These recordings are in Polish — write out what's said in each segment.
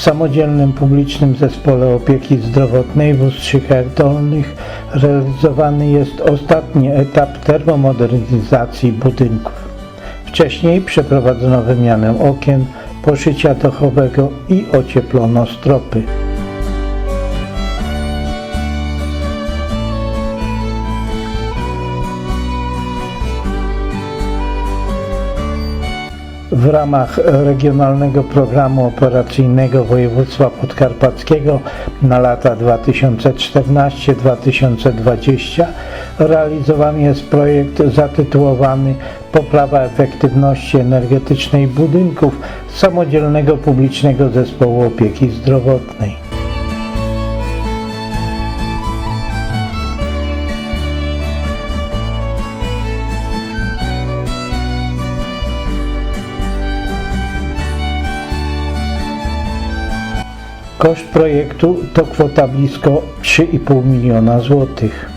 samodzielnym publicznym zespole opieki zdrowotnej w Ustrzykach Dolnych realizowany jest ostatni etap termomodernizacji budynków. Wcześniej przeprowadzono wymianę okien, poszycia dachowego i ocieplono stropy. W ramach Regionalnego Programu Operacyjnego Województwa Podkarpackiego na lata 2014-2020 realizowany jest projekt zatytułowany Poprawa efektywności energetycznej budynków samodzielnego publicznego zespołu opieki zdrowotnej. Koszt projektu to kwota blisko 3,5 miliona złotych.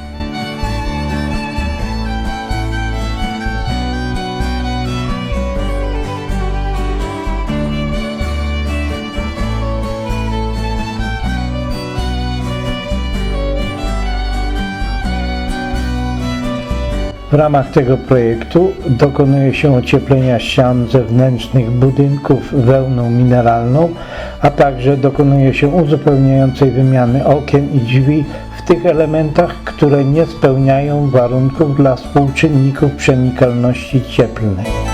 W ramach tego projektu dokonuje się ocieplenia ścian zewnętrznych budynków wełną mineralną, a także dokonuje się uzupełniającej wymiany okien i drzwi w tych elementach, które nie spełniają warunków dla współczynników przenikalności cieplnej.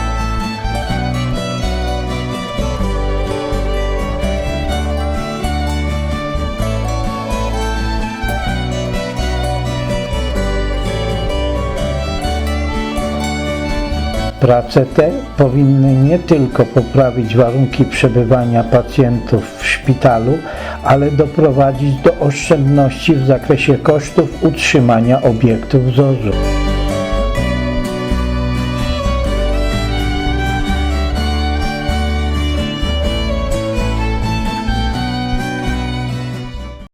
Prace te powinny nie tylko poprawić warunki przebywania pacjentów w szpitalu, ale doprowadzić do oszczędności w zakresie kosztów utrzymania obiektów ZOZ-u.